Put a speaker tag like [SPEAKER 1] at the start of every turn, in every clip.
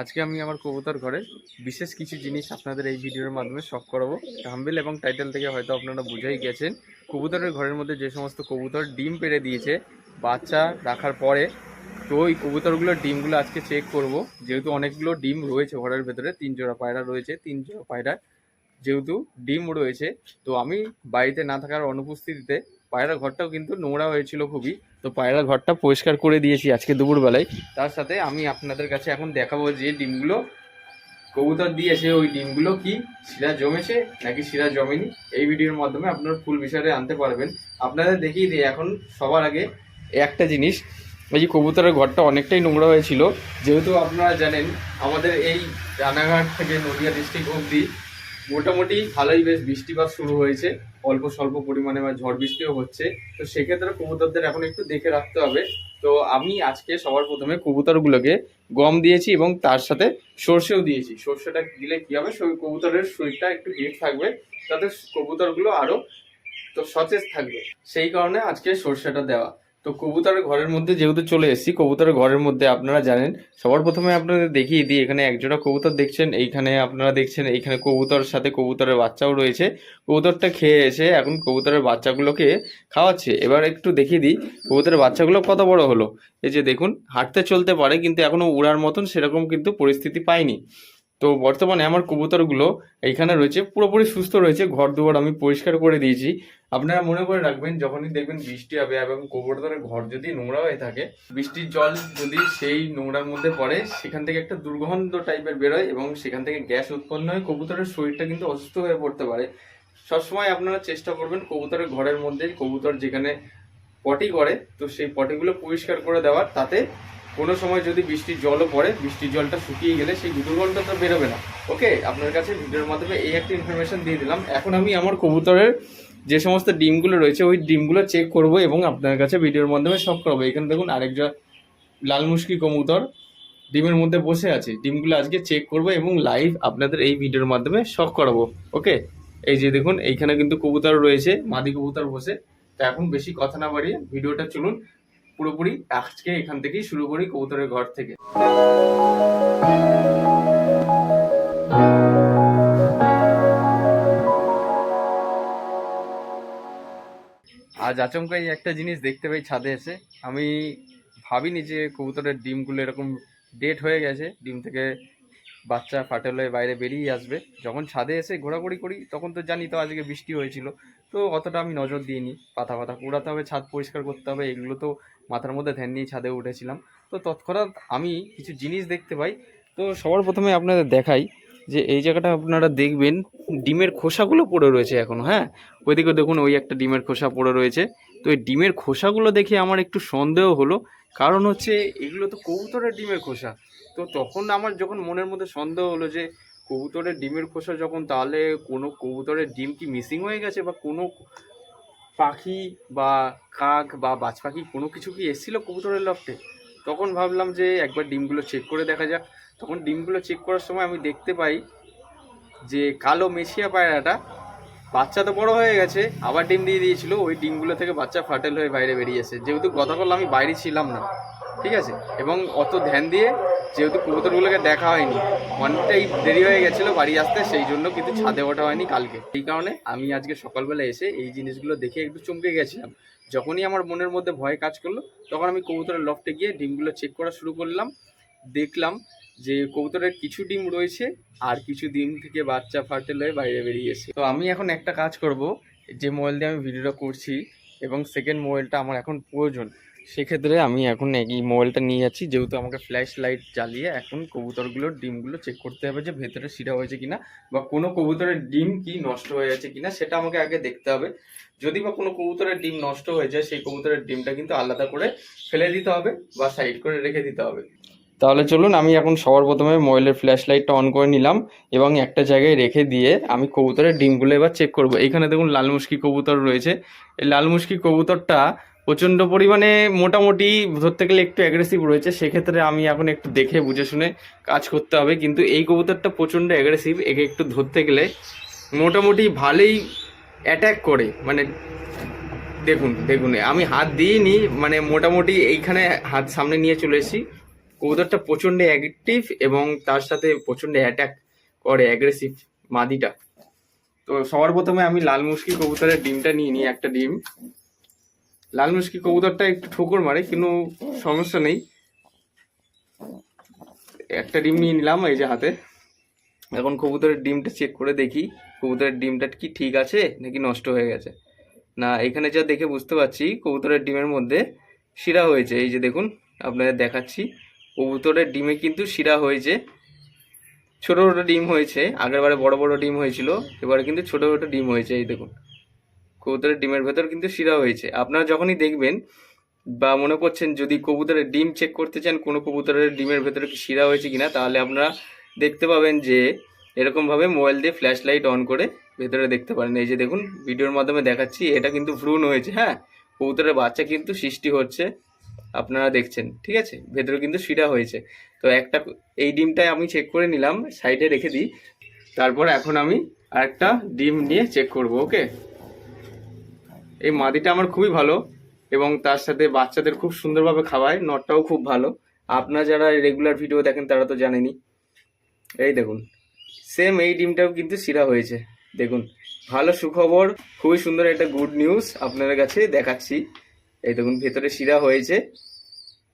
[SPEAKER 1] আজকে আমি আমার কবুতর ঘরে বিশেষ কিছু জিনিস আপনাদের এই ভিডিওর মাধ্যমে শখ করাবো। থাম্বেল এবং টাইটেল থেকে হয়তো আপনারা বুঝেই গেছেন। কবুতরের ঘরের মধ্যে যে সমস্ত কবুতর ডিম পেড়ে দিয়েছে, বাচ্চা রাখার পরে, তো ওই কবুতরগুলোর ডিমগুলো আজকে চেক করব। যেহেতু অনেকগুলো ডিম রয়েছে ঘরের ভেতরে, তিন জোড়া পায়রা রয়েছে, তিন জোড়া পায়রা যেহেতু ডিম রয়েছে, তো আমি বাড়িতে না থাকার অনুপস্থিতিতে পায়রা ঘরটাও কিন্তু নোংরা হয়েছিল খুবই। তো পায়রা ঘরটা পরিষ্কার করে দিয়েছি আজকে দুপুরবেলায়। তার সাথে আমি আপনাদের কাছে এখন দেখাবো যে ডিমগুলো কবুতর দিয়েছে, ওই ডিমগুলো কি? শিরা জমেছে নাকি শিরা জমেনি? এই ভিডিওর মাধ্যমে আপনারা ফুল বিষয়টা আনতে পারবেন। আপনাদের দেখিয়ে দিই এখন সবার আগে একটা জিনিস। এই যে কবুতরের ঘরটা অনেকটাই নোংরা হয়েছিল। যেহেতু আপনারা জানেন, আমাদের এই রানাঘাট থেকে নদিয়া ডিস্ট্রিক্ট অবধি মোটামুটি ভালোই বেশ বৃষ্টিপাত শুরু হয়েছে। অল্প স্বল্প পরিমাণে বা ঝড় বৃষ্টিও হচ্ছে। তো সেক্ষেত্রে কবুতরদের এখন একটু দেখে রাখতে হবে। তো আমি আজকে সবার প্রথমে কবুতরগুলোকে গম দিয়েছি এবং তার সাথে সর্ষেও দিয়েছি। সর্ষেটা দিলে কী হবে? কবুতরের শরীরটা একটু হিট থাকবে। তাতে কবুতরগুলো আরও তো সতেজ থাকবে। সেই কারণে আজকে সর্ষেটা দেওয়া। তো কবুতরের ঘরের মধ্যে যেহেতু চলে এসেছি, কবুতরের ঘরের মধ্যে আপনারা জানেন, সবার প্রথমে আপনাদের দেখিয়ে দিই, এখানে একজোড়া কবুতর দেখছেন, এইখানে আপনারা দেখছেন, এইখানে কবুতরের সাথে কবুতরের বাচ্চাও রয়েছে। কবুতরটা খেয়ে এসে এখন কবুতরের বাচ্চাগুলোকে খাওয়াচ্ছে। এবার একটু দেখিয়ে দিই, কবুতরের বাচ্চাগুলো কত বড় হলো? এই যে দেখুন, হাঁটতে চলতে পারে, কিন্তু এখনও উড়ার মতন সেরকম কিন্তু পরিস্থিতি পায়নি। তো বর্তমানে আমার কবুতরগুলো এইখানে রয়েছে, পুরোপুরি সুস্থ রয়েছে ঘর দুয়ার আমি পরিষ্কার করে দিয়েছি। আপনারা মনে করে রাখবেন, যখনই দেখবেন বৃষ্টি হবে এবং কবুতরের ঘর যদি নোংরা হয়ে থাকে, বৃষ্টির জল যদি সেই নোংরার মধ্যে পড়ে, সেখান থেকে একটা দুর্গন্ধ টাইপের বেরোয় এবং সেখান থেকে গ্যাস উৎপন্ন হয় কবুতরের শরীরটা কিন্তু অসুস্থ হয়ে পড়তে পারে। সবসময় আপনারা চেষ্টা করবেন কবুতরের ঘরের মধ্যে কবুতর যেখানে পটি করে, তো সেই পটিগুলো পরিষ্কার করে দেওয়ার, তাতে কোনো সময় যদি বৃষ্টির জলও পড়ে, বৃষ্টির জলটা শুকিয়ে গেলে সেই দুর্গন্ধ তো বেরোবে না। ওকে আপনার কাছে ভিডিওর মাধ্যমে এই একটা ইনফরমেশন দিয়ে দিলাম। এখন আমি আমার কবুতরের যে সমস্ত ডিমগুলো রয়েছে, ওই ডিমগুলো চেক করব এবং আপনার কাছে ভিডিওর মাধ্যমে সব করাবো। এখানে দেখুন আরেকটা লাল মুশকি কবুতর ডিমের মধ্যে বসে আছে। ডিমগুলো আজকে চেক করব এবং লাইভ আপনাদের এই ভিডিওর মাধ্যমে শখ করাবো। ওকে এই যে দেখুন, এইখানে কিন্তু কবুতর রয়েছে, মাদি কবুতর বসে। তো এখন বেশি কথা না বাড়িয়ে ভিডিওটা চলুন পুরোপুরি আজকে এখান থেকেই শুরু করি কবুতরের ঘর থেকে। আজ আচমকাই একটা জিনিস দেখতে পাই ছাদে এসে। আমি ভাবিনি যে কবুতরের ডিমগুলো এরকম ডেট হয়ে গেছে, ডিম থেকে বাচ্চা ফাটেল বাইরে বেরিয়ে আসবে। যখন ছাদে এসে ঘোরাঘুরি করি, তখন তো জানি তো আজকে বৃষ্টি হয়েছিল। তো অতটা আমি নজর দিইনি, পাতা পাতা কুড়াতে হবে, ছাদ পরিষ্কার করতে হবে, এগুলো তো মাথার মধ্যে ধ্যান নিয়ে ছাদে উঠেছিলাম। তো তৎক্ষণাৎ আমি কিছু জিনিস দেখতে পাই। তো সবার প্রথমে আপনাদের দেখাই যে এই জায়গাটা আপনারা দেখবেন ডিমের খোসাগুলো পড়ে রয়েছে এখন হ্যাঁ? ওইদিকে দেখুন ওই একটা ডিমের খোসা পড়ে রয়েছে। তো এই ডিমের খোসাগুলো দেখে আমার একটু সন্দেহ হলো। কারণ হচ্ছে এগুলো তো কবুতরের ডিমের খোসা। তো তখন আমার যখন মনের মধ্যে সন্দেহ হলো যে কবুতরের ডিমের খোসা যখন তাহলে কোনো কবুতরের ডিম কি মিসিং হয়ে গেছে বা কোনো পাখি বা কাক বা বাজ পাখি কোনো কিছু কি এসেছিল কবুতরের লফটে? তখন ভাবলাম যে একবার ডিমগুলো চেক করে দেখা যাক। তখন ডিমগুলো চেক করার সময় আমি দেখতে পাই যে কালো মেশিয়া পায়রাটা বাচ্চা তো বড় হয়ে গেছে, আবার ডিম দিয়ে দিয়েছিল। ওই ডিমগুলো থেকে বাচ্চা ফাটেল হয়ে বাইরে বেরিয়েছে যেহেতু গতকাল আমি বাইরে ছিলাম না। ঠিক আছে? এবং অত ধ্যান দিয়ে যেহেতু কবুতরগুলোকে দেখা হয়নি, অনেকটাই দেরি হয়ে গেছিল বাড়ি আসতে, সেই জন্য কিন্তু ছাদে ওঠা হয়নি কালকে। এই কারণে আমি আজকে সকালবেলা এসে এই জিনিসগুলো দেখে একটু চমকে গেছিলাম। যখনই আমার মনের মধ্যে ভয় কাজ করল, তখন আমি কবুতরের লফটে গিয়ে ডিমগুলো চেক করা শুরু করলাম। দেখলাম যে কবুতরের কিছু ডিম রয়েছে আর কিছু ডিম থেকে বাচ্চা ফাটেল হয়ে বাইরে বেরিয়েছে তো আমি এখন একটা কাজ করব, যে মোবাইল দিয়ে আমি ভিডিওটা করছি এবং সেকেন্ড মোবাইলটা আমার এখন প্রয়োজন। সেক্ষেত্রে আমি এখন এই মোবাইলটা নিয়ে যাচ্ছি, যেহেতু আমাকে ফ্ল্যাশ লাইট জ্বালিয়ে এখন কবুতরগুলোর ডিমগুলো চেক করতে হবে যে ভেতরে শিরা হয়েছে কিনা বা কোনো কবুতরের ডিম কি নষ্ট হয়ে যাচ্ছে কিনা সেটা আমাকে আগে দেখতে হবে। যদি বা কোনো কবুতরের ডিম নষ্ট হয়ে যায়, সেই কবুতরের ডিমটা কিন্তু আলাদা করে ফেলে দিতে হবে বা সাইড করে রেখে দিতে হবে। তাহলে চলুন, আমি এখন সবার প্রথমে মোবাইলের ফ্ল্যাশ লাইটটা অন করে নিলাম এবং একটা জায়গায় রেখে দিয়ে আমি কবুতরের ডিমগুলো এবার চেক করব। এখানে দেখুন লাল মুশকি কবুতর রয়েছে। এই লাল মুশকি কবুতরটা প্রচণ্ড পরিমাণে মোটামুটি ধরতে গেলে একটু অ্যাগ্রেসিভ রয়েছে, সেক্ষেত্রে আমি এখন একটু দেখে বুঝে শুনে কাজ করতে হবে। কিন্তু এই কবুতরটা প্রচণ্ড অ্যাগ্রেসিভ একে একটু ধরতে গেলে মোটামুটি ভালোই অ্যাট্যাক করে। মানে দেখুন দেখুন, আমি হাত দিইনি মানে মোটামুটি এইখানে হাত সামনে নিয়ে চলে এসেছি। কবুতরটা প্রচণ্ড অ্যাক্টিভ এবং তার সাথে প্রচণ্ড অ্যাট্যাক করে অ্যাগ্রেসিভ মাদিটা। তো সবার প্রথমে আমি লাল মুশকি কবুতরের ডিমটা নিয়ে নিই, একটা ডিম। লাল মুশকি কবুতরটা একটু ঠোকর মারে, কিন্তু সমস্যা নেই। একটা ডিম নিয়ে নিলাম এই যে হাতে। এখন কবুতরের ডিমটা চেক করে দেখি, কবুতরের ডিমটা কি ঠিক আছে নাকি নষ্ট হয়ে গেছে। না, এখানে যা দেখে বুঝতে পারছি, কবুতরের ডিমের মধ্যে শিরা হয়েছে। এই যে দেখুন, আপনাদের দেখাচ্ছি, কবুতরের ডিমে কিন্তু শিরা হয়েছে। ছোটো ছোট ডিম হয়েছে আগেরবারে বড় বড় ডিম হয়েছিল, এবারে কিন্তু ছোটো ছোট ডিম হয়েছে, এই দেখুন। কবুতরের ডিমের ভেতর কিন্তু শিরা হয়েছে। আপনারা যখনই দেখবেন বা মনে করছেন যদি কবুতরের ডিম চেক করতে চান, কোনো কবুতরের ডিমের ভেতরে কি শিরা হয়েছে কিনা, তাহলে আপনারা দেখতে পাবেন যে এরকমভাবে মোবাইল দিয়ে ফ্ল্যাশ লাইট অন করে ভেতরে দেখতে পারেন। এই যে দেখুন, ভিডিওর মাধ্যমে দেখাচ্ছি, এটা কিন্তু ভ্রূণ হয়েছে হ্যাঁ? কবুতরের বাচ্চা কিন্তু সৃষ্টি হচ্ছে, আপনারা দেখছেন, ঠিক আছে? ভেতরে কিন্তু শিরা হয়েছে। তো একটা এই ডিমটাই আমি চেক করে নিলাম সাইডে রেখে দিই, তারপর এখন আমি আরেকটা ডিম নিয়ে চেক করব ওকে এই মাদিটা আমার খুবই ভালো এবং তার সাথে বাচ্চাদের খুব সুন্দরভাবে খাওয়ায়, নটটাও খুব ভালো। আপনারা যারা রেগুলার ভিডিও দেখেন তারা তো জানেনি এই দেখুন সেম এই ডিমটাও কিন্তু শিরা হয়েছে। দেখুন, ভালো সুখবর, খুবই সুন্দর একটা গুড নিউজ আপনাদের কাছে দেখাচ্ছি। এই দেখুন, ভেতরে শিরা হয়েছে।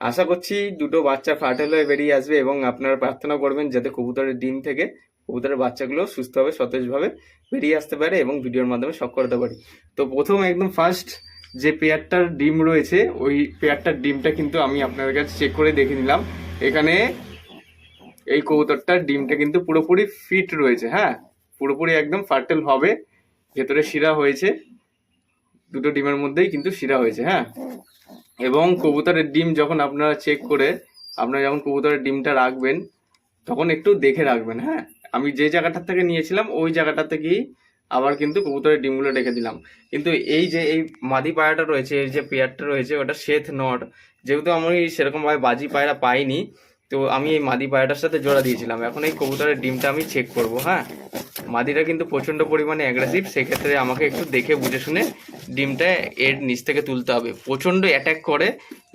[SPEAKER 1] আশা করছি দুটো বাচ্চা ফার্টেল হয়ে বেরিয়ে আসবে এবং আপনারা প্রার্থনা করবেন যাতে কবুতরের ডিম থেকে কবুতরের বাচ্চাগুলো সুস্থভাবে, সতেজভাবে বেরিয়ে আসতে পারে এবং ভিডিওর মাধ্যমে শখ করতে পারি। তো প্রথম একদম ফার্স্ট যে পেয়ারটার ডিম রয়েছে, ওই পেয়ারটার ডিমটা কিন্তু আমি আপনাদের কাছে চেক করে দেখে নিলাম। এখানে এই কবুতরটার ডিমটা কিন্তু পুরোপুরি ফিট রয়েছে হ্যাঁ? পুরোপুরি একদম ফার্টেল হবে, ভেতরে শিরা হয়েছে। দুটো ডিমের মধ্যেই কিন্তু শিরা হয়েছে হ্যাঁ? এবং কবুতরের ডিম যখন আপনারা চেক করে, আপনারা যখন কবুতরের ডিমটা রাখবেন, তখন একটু দেখে রাখবেন হ্যাঁ? আমি যে জায়গাটার থেকে নিয়েছিলাম, ওই জায়গাটা থেকেই আবার কিন্তু কবুতরের ডিমগুলো রেখে দিলাম। কিন্তু এই যে, এই মাদি পায়রাটা রয়েছে, এই যে পেয়ারটা রয়েছে, ওটা শ্বেত নট। যেহেতু আমি সেরকমভাবে বাজি পায়রা পাইনি, তো আমি এই মাদি পায়রাটার সাথে জোড়া দিয়েছিলাম। এখন এই কবুতরের ডিমটা আমি চেক করব হ্যাঁ? মাদিটা কিন্তু প্রচণ্ড পরিমাণে অ্যাগ্রেসিভ সেক্ষেত্রে আমাকে একটু দেখে বুঝে শুনে ডিমটা এর নিচ থেকে তুলতে হবে। প্রচণ্ড অ্যাটাক করে।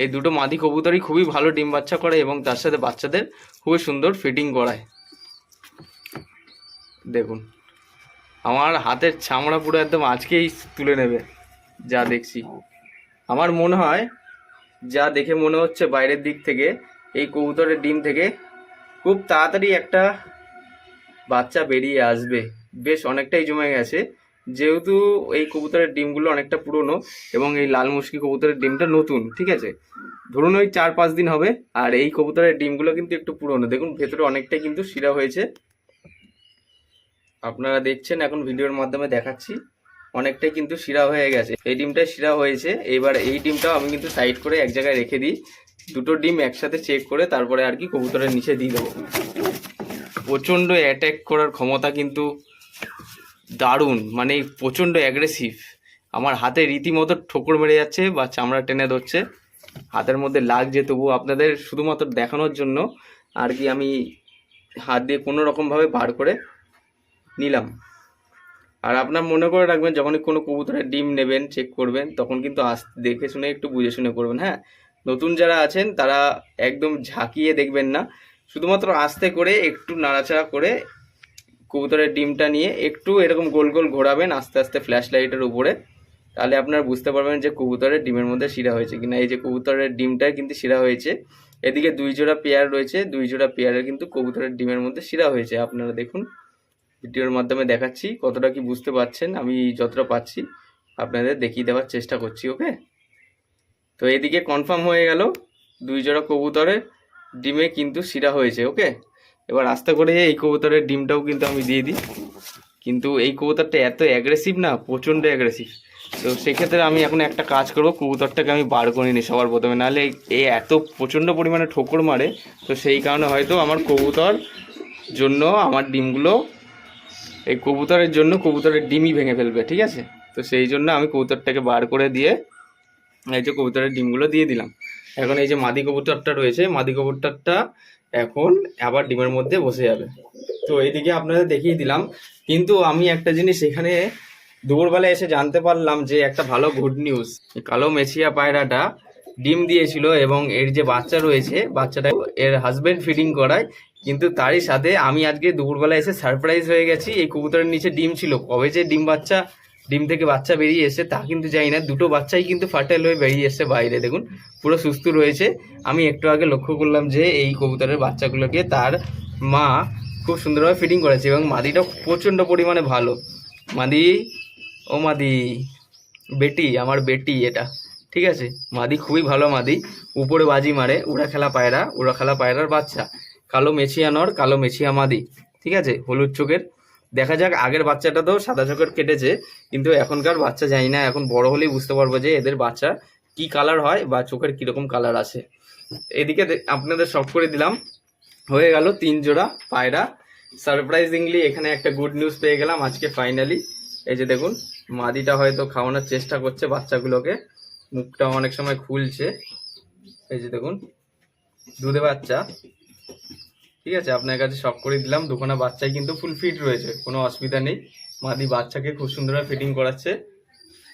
[SPEAKER 1] এই দুটো মাদি কবুতরই খুবই ভালো ডিম বাচ্চা করে এবং তার সাথে বাচ্চাদের খুবই সুন্দর ফিটিং করায়। দেখুন, আমার হাতের চামড়া পুরো একদম আজকেই তুলে নেবে, যা দেখছি। আমার মনে হয়, যা দেখে মনে হচ্ছে বাইরের দিক থেকে, এই কবুতরের ডিম থেকে, খুব তাড়াতাড়ি একটা বাচ্চা বেরিয়ে আসবে। বেশ অনেকটাই জমে গেছে, যেহেতু এই কবুতরের ডিমগুলো অনেকটা পুরনো এবং এই লাল মুশকি কবুতরের ডিমটা নতুন, ঠিক আছে? ধরুন ওই চার পাঁচ দিন হবে, আর এই কবুতরের ডিমগুলো কিন্তু একটু পুরনো। দেখুন, ভেতরে অনেকটাই কিন্তু শিরা হয়েছে। আপনারা দেখছেন, এখন ভিডিওর মাধ্যমে দেখাচ্ছি। অনেকটাই কিন্তু শিরা হয়ে গেছে। এই ডিমটা শিরা হয়েছে। এবার এই ডিমটাও আমি কিন্তু সাইড করে এক জায়গায় রেখে দিই। দুটো ডিম একসাথে চেক করে তারপরে আর কি কবুতরের নিচে দিয়ে দেবো। প্রচণ্ড অ্যাটাক করার ক্ষমতা কিন্তু দারুণ মানে প্রচণ্ড অ্যাগ্রেসিভ আমার হাতে রীতিমতো ঠোকর মেরে যাচ্ছে বা চামড়া টেনে ধরছে। হাতের মধ্যে লাগছে তবু আপনাদের শুধুমাত্র দেখানোর জন্য আর কি আমি হাত দিয়ে কোনো রকমভাবে বার করে নিলাম। আর আপনার মনে করে রাখবেন, যখনই কোনো কবুতরের ডিম নেবেন চেক করবেন, তখন কিন্তু আস, দেখে শুনে একটু বুঝে শুনে করবেন হ্যাঁ? নতুন যারা আছেন, তারা একদম ঝাঁকিয়ে দেখবেন না। শুধুমাত্র আস্তে করে একটু নাড়াচাড়া করে কবুতরের ডিমটা নিয়ে একটু এরকম গোল গোল ঘোরাবেন, আস্তে আস্তে ফ্ল্যাশ লাইটের উপরে। তাহলে আপনারা বুঝতে পারবেন যে কবুতরের ডিমের মধ্যে শিরা হয়েছে কিনা। এই যে কবুতরের ডিমটা কিন্তু শিরা হয়েছে। এদিকে দুই জোড়া পেয়ার রয়েছে, দুই জোড়া পেয়ারের কিন্তু কবুতরের ডিমের মধ্যে শিরা হয়েছে। আপনারা দেখুন। ভিডিওর মাধ্যমে দেখাচ্ছি, কতটা কি বুঝতে পারছেন, আমি যতটা পাচ্ছি আপনাদের দেখিয়ে দেওয়ার চেষ্টা করছি, ওকে? তো এদিকে কনফার্ম হয়ে গেল, দুই জোড়া কবুতরের ডিমে কিন্তু শিরা হয়েছে, ওকে? এবার আস্তে করে এই কবুতরের ডিমটাও কিন্তু আমি দিয়ে দিই। কিন্তু এই কবুতরটা এত অ্যাগ্রেসিভ না, প্রচণ্ড অ্যাগ্রেসিভ তো সেক্ষেত্রে আমি এখন একটা কাজ করব, কবুতরটাকে আমি বার করে নিই সবার প্রথমে। নাহলে এই এত প্রচণ্ড পরিমাণে ঠোকর মারে, তো সেই কারণে হয়তো আমার কবুতর জন্য আমার ডিমগুলো এই কবুতরের জন্য কবুতরের ডিমই ভেঙে ফেলবে, ঠিক আছে? তো সেই জন্য আমি কবুতরটাকে বার করে দিয়ে এই যে কবুতরের ডিমগুলো দিয়ে দিলাম। এখন এই যে মাদি কবুতরটা রয়েছে, মাদি কবুতরটা এখন আবার ডিমের মধ্যে বসে যাবে। তো এইদিকে আপনাদের দেখিয়ে দিলাম। কিন্তু আমি একটা জিনিস এখানে দুপুরবেলা এসে জানতে পারলাম যে একটা ভালো গুড নিউজ কালো মেছিয়া পায়রাটা ডিম দিয়েছিল এবং এর যে বাচ্চা রয়েছে বাচ্চাটা এর হাজবেন্ড ফিডিং করায় কিন্তু তারই সাথে আমি আজকে দুপুরবেলা এসে সারপ্রাইজ হয়ে গেছি। এই কবুতরের নিচে ডিম ছিল। কবে যে ডিম বাচ্চা, ডিম থেকে বাচ্চা বেরিয়ে এসে তা কিন্তু জানি না। দুটো বাচ্চাই কিন্তু ফার্টাইল হয়ে বেরিয়ে এসছে বাইরে, দেখুন। পুরো সুস্থ রয়েছে। আমি একটু আগে লক্ষ্য করলাম যে এই কবুতরের বাচ্চাগুলোকে তার মা খুব সুন্দরভাবে ফিটিং করেছে এবং মাদিটা প্রচণ্ড পরিমাণে ভালো। মাদি, ও মাদি, বেটি, আমার বেটি এটা, ঠিক আছে? মাদি খুবই ভালো মাদি। উপরে বাজি মারে, উড়া খেলা পায়রা, উড়া খেলা পায়রার বাচ্চা। কালো মেছিয়া নর, কালো মেছিয়া মাদি। ঠিক আছে? হলুদ চোখের। দেখা যাক, আগের বাচ্চাটা তো সাদা চোখের কেটেছে, কিন্তু এখনকার বাচ্চা জানি না। এখন বড় হলেই বুঝতে পারব যে এদের বাচ্চা কি কালার হয় বা চোখের কীরকম কালার আছে। এদিকে আপনাদের সব করে দিলাম। হয়ে গেল তিন জোড়া পায়রা। সারপ্রাইজিংলি এখানে একটা গুড নিউজ পেয়ে গেলাম আজকে ফাইনালি এই যে দেখুন, মাদিটা হয়তো খাওয়ানোর চেষ্টা করছে বাচ্চাগুলোকে। মুখটা অনেক সময় খুলছে। এই যে দেখুন, দুধে বাচ্চা। ঠিক আছে, আপনার কাছে শখ করে দিলাম। দুখানা বাচ্চাই কিন্তু ফুল ফিট রয়েছে, কোনো অসুবিধা নেই। মাদি বাচ্চাকে খুব সুন্দরভাবে ফিটিং করাচ্ছে।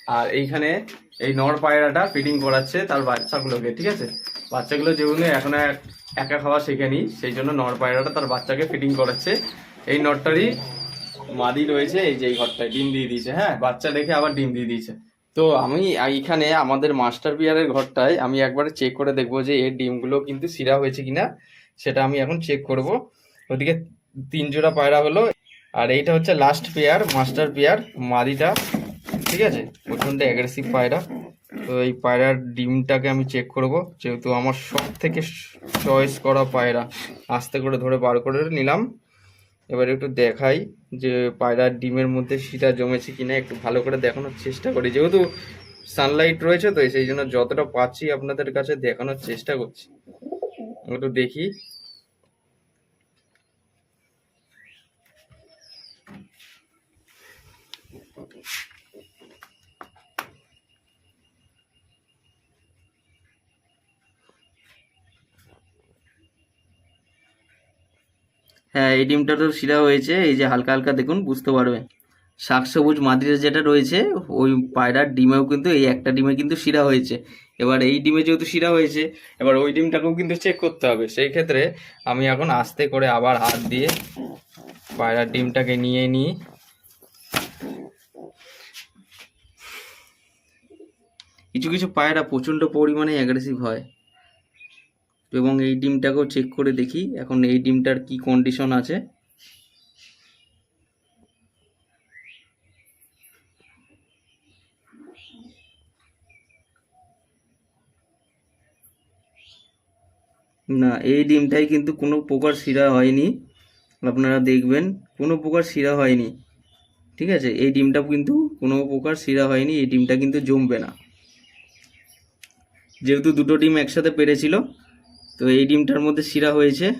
[SPEAKER 1] আর এইখানে এই নর পায়রাটা ফিটিং করাচ্ছে তার বাচ্চাগুলোকে, ঠিক আছে? বাচ্চাগুলো যেগুলো এখন এক- একা খাওয়া শেখেনি, সেই জন্য নর পায়রাটা তার বাচ্চাকে ফিটিং করাচ্ছে। এই নরটারই মাদি রয়েছে, এই যে এই ঘরটায় ডিম দিয়ে দিয়েছে হ্যাঁ? বাচ্চা দেখে আবার ডিম দিয়ে দিয়েছে। তো আমি এইখানে আমাদের মাস্টার বিয়ারের ঘরটায় আমি একবারে চেক করে দেখব যে এর ডিমগুলো কিন্তু সিরা হয়েছে কিনা। সেটা আমি এখন চেক করব। ওদিকে তিন জোড়া পায়রা হলো। আর এইটা হচ্ছে লাস্ট পেয়ার মাস্টার পেয়ার মাদিটা। ঠিক আছে? প্রচণ্ড অ্যাগ্রেসিভ পায়রা। তো এই পায়রার ডিমটাকে আমি চেক করব। যেহেতু আমার সব থেকে চয়েস করা পায়রা, আস্তে করে ধরে বার করে নিলাম। এবার একটু দেখাই যে পায়রার ডিমের মধ্যে সিটা জমেছে কিনা, একটু ভালো করে দেখানোর চেষ্টা করি। যেহেতু সানলাইট রয়েছে, তো সেই জন্য যতটা পাচ্ছি আপনাদের কাছে দেখানোর চেষ্টা করছি। একটু দেখি। হ্যাঁ এই ডিমটা তো শিরা হয়েছে, এই যে হালকা হালকা দেখুন, বুঝতে পারবেন। শাক সবুজ মাদ্রির যেটা রয়েছে, ওই পায়রার ডিমেও কিন্তু এই একটা ডিমে কিন্তু শিরা হয়েছে। এবার এই ডিমে যেহেতু শিরা হয়েছে, এবার ওই ডিমটাকেও কিন্তু চেক করতে হবে। সেই ক্ষেত্রে আমি এখন আস্তে করে আবার হাত দিয়ে পায়রার ডিমটাকে নিয়ে নিই। কিছু কিছু পায়রা প্রচণ্ড পরিমাণে অ্যাগ্রেসিভ হয়। এবং এই ডিমটাকেও চেক করে দেখি, এখন এই ডিমটার কি কন্ডিশন আছে। না, এই ডিমটাই কিন্তু কোনো প্রকার শিরা হয়নি। আপনারা দেখবেন, কোনো প্রকার শিরা হয়নি। ঠিক আছে? এই ডিমটা কিন্তু কোনো প্রকার শিরা হয়নি, এই ডিমটা কিন্তু জমবে না। যেহেতু দুটো ডিম একসাথে পেরেছিল, তো এই ডিমটার মধ্যে শিরা হয়েছে।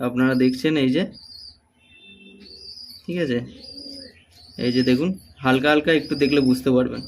[SPEAKER 1] আপনারা দেখছেন এই যে। ঠিক আছে? এই যে দেখুন, হালকা হালকা একটু দেখলে বুঝতে পারবেন।